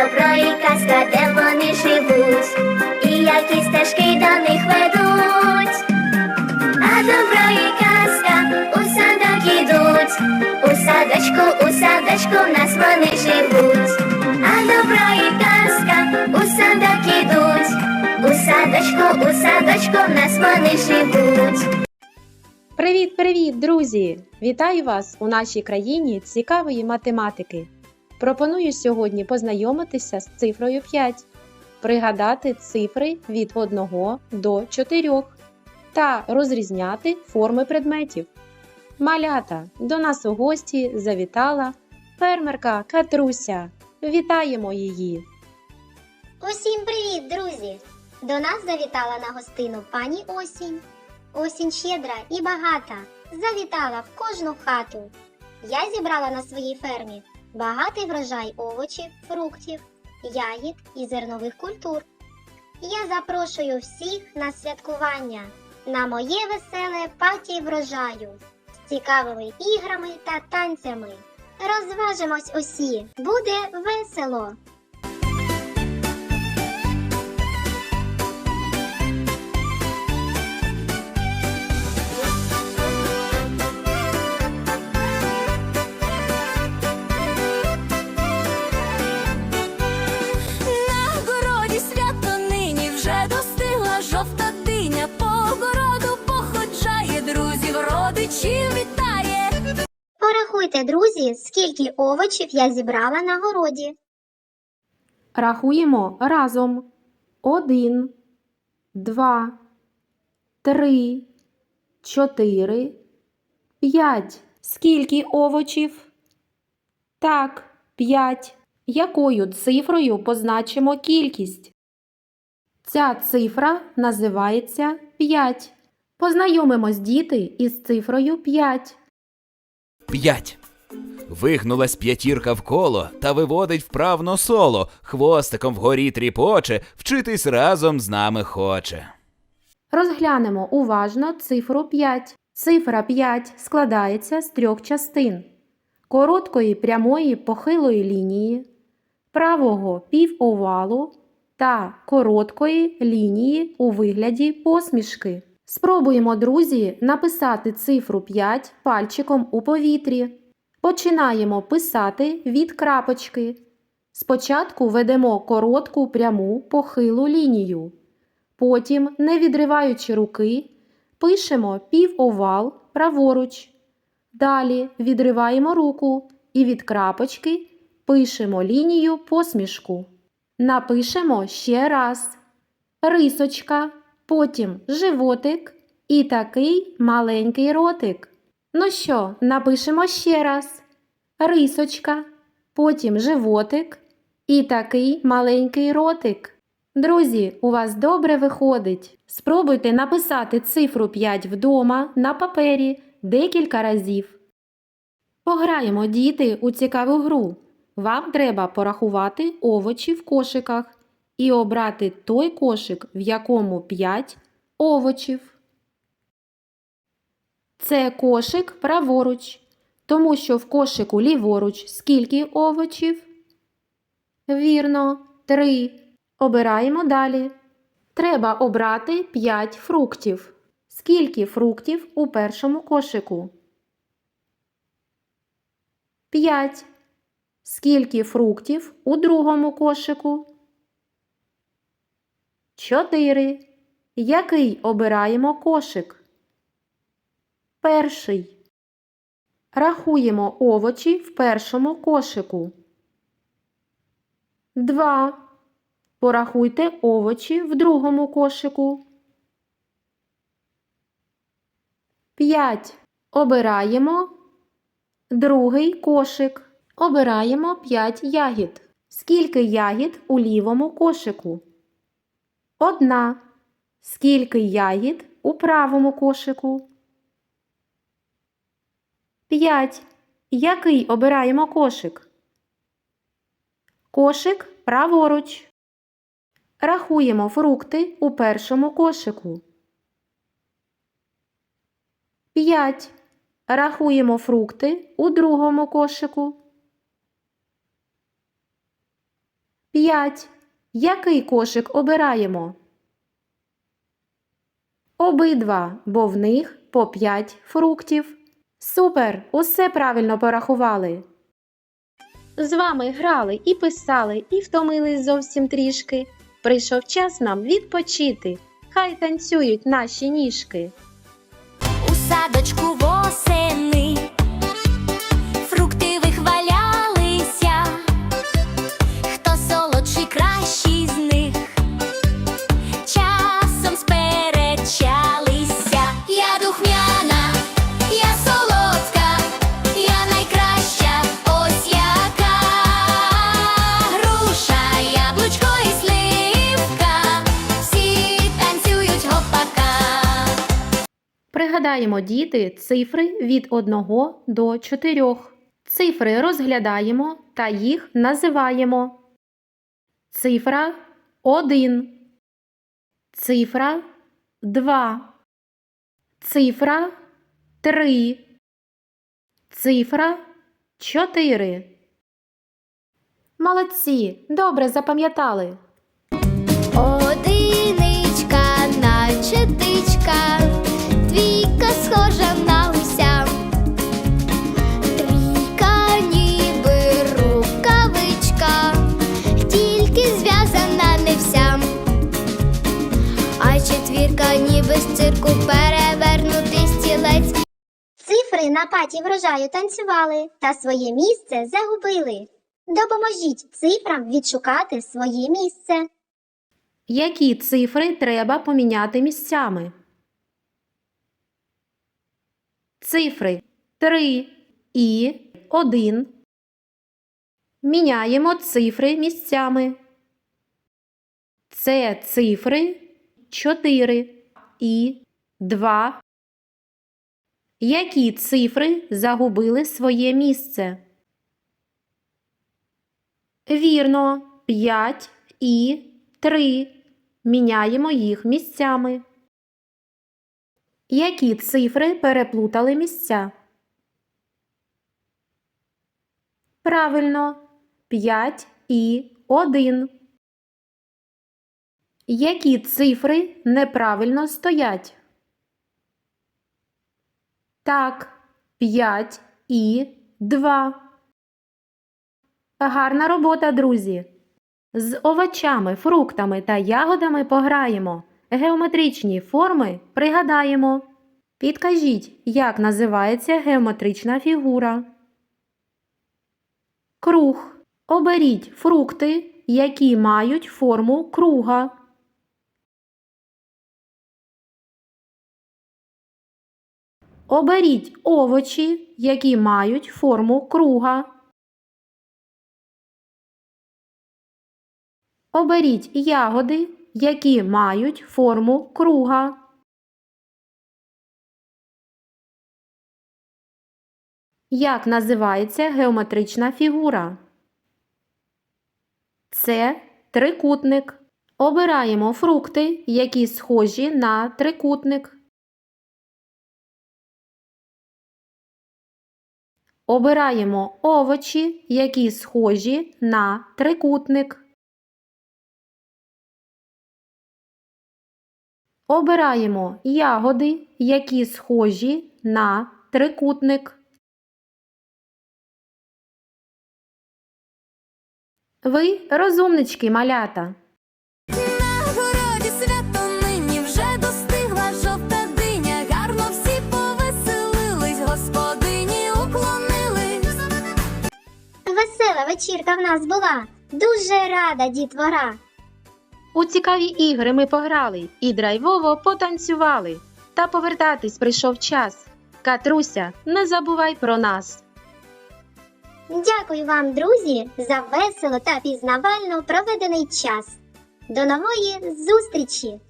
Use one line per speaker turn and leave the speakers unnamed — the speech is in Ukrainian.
добро і казка, де вони живуть, і які стежки до них ведуть. А добро і казка у садок ідуть, у садочку, у садочку в нас вони живуть. А добро і казка у садок ідуть, у садочку, у садочку в нас вони живуть.
Привіт, привіт, друзі! Вітаю вас у нашій країні цікавої математики. Пропоную сьогодні познайомитися з цифрою 5, пригадати цифри від 1 до 4 та розрізняти форми предметів. Малята до нас у гості завітала фермерка Катруся. Вітаємо її!
Усім привіт, друзі! До нас завітала на гостину пані Осінь. Осінь щедра і багата, завітала в кожну хату. Я зібрала на своїй фермі багатий врожай овочів, фруктів, ягід і зернових культур. Я запрошую всіх на святкування, на моє веселе паті врожаю з цікавими іграми та танцями. Розважимось усі, буде весело! Порахуйте, друзі, скільки овочів я зібрала на городі.
Рахуємо разом. Один, два, три, чотири, п'ять. Скільки овочів? Так, п'ять. Якою цифрою позначимо кількість? Ця цифра називається 5. Познайомимось діти із цифрою 5.
П'ять. Вигнулась п'ятірка в коло та виводить вправно соло, хвостиком вгорі тріпоче, вчитись разом з нами хоче.
Розглянемо уважно цифру 5. Цифра 5 складається з трьох частин: короткої прямої похилої лінії, правого півовалу та короткої лінії у вигляді посмішки. Спробуємо, друзі, написати цифру 5 пальчиком у повітрі. Починаємо писати від крапочки. Спочатку ведемо коротку пряму похилу лінію. Потім, не відриваючи руки, пишемо півовал праворуч. Далі відриваємо руку і від крапочки пишемо лінію посмішку. Напишемо ще раз. Рисочка, потім животик і такий маленький ротик. Ну що, напишемо ще раз. Рисочка, потім животик і такий маленький ротик. Друзі, у вас добре виходить. Спробуйте написати цифру 5 вдома на папері декілька разів. Пограємо діти у цікаву гру. Вам треба порахувати овочі в кошиках і обрати той кошик, в якому 5 овочів. Це кошик праворуч, тому що в кошику ліворуч скільки овочів? Вірно, 3. Обираємо далі. Треба обрати 5 фруктів. Скільки фруктів у першому кошику? 5. Скільки фруктів у другому кошику? 4. Який обираємо кошик? Перший. Рахуємо овочі в першому кошику. 2. Порахуйте овочі в другому кошику. 5. Обираємо другий кошик. Обираємо 5 ягід. Скільки ягід у лівому кошику? Одна. Скільки ягід у правому кошику? 5. Який обираємо кошик? Кошик праворуч. Рахуємо фрукти у першому кошику. 5. Рахуємо фрукти у другому кошику. 5. Який кошик обираємо? Обидва, бо в них по 5 фруктів. Супер! Усе правильно порахували. З вами грали і писали, і втомились зовсім трішки. Прийшов час нам відпочити. Хай танцюють наші ніжки.
У садочку
Пригадаємо, діти, цифри від 1 до 4. Цифри розглядаємо та їх називаємо. Цифра 1. Цифра 2. Цифра 3. Цифра 4. Молодці! Добре запам'ятали.
Одиничка, наче тичка, схожа на гуся. Трійка ніби рукавичка, тільки зв'язана не вся. А четвірка ніби з цирку перевернутий стілець. Цифри на паті врожаю танцювали та своє місце загубили. Допоможіть цифрам відшукати своє місце.
Які цифри треба поміняти місцями? Цифри 3 і 1. Міняємо цифри місцями. Це цифри 4 і 2. Які цифри загубили своє місце? Вірно, 5 і 3. Міняємо їх місцями. Які цифри переплутали місця? Правильно, 5 і 1. Які цифри неправильно стоять? Так, 5 і 2. Гарна робота, друзі! З овочами, фруктами та ягодами пограємо. Геометричні форми пригадаємо. Підкажіть, як називається геометрична фігура. Круг. Оберіть фрукти, які мають форму круга. Оберіть овочі, які мають форму круга. Оберіть ягоди, які мають форму круга. Як називається геометрична фігура? Це трикутник. Обираємо фрукти, які схожі на трикутник. Обираємо овочі, які схожі на трикутник. Обираємо ягоди, які схожі на трикутник. Ви розумнички, малята.
На городі свято нині вже достигла жовта диня. Гарно всі повеселились, господині уклонились.
Весела вечірка в нас була. Дуже рада, дітвора.
У цікаві ігри ми пограли і драйвово потанцювали. Та повертатись прийшов час. Катруся, не забувай про нас.
Дякую вам, друзі, за весело та пізнавально проведений час. До нової зустрічі!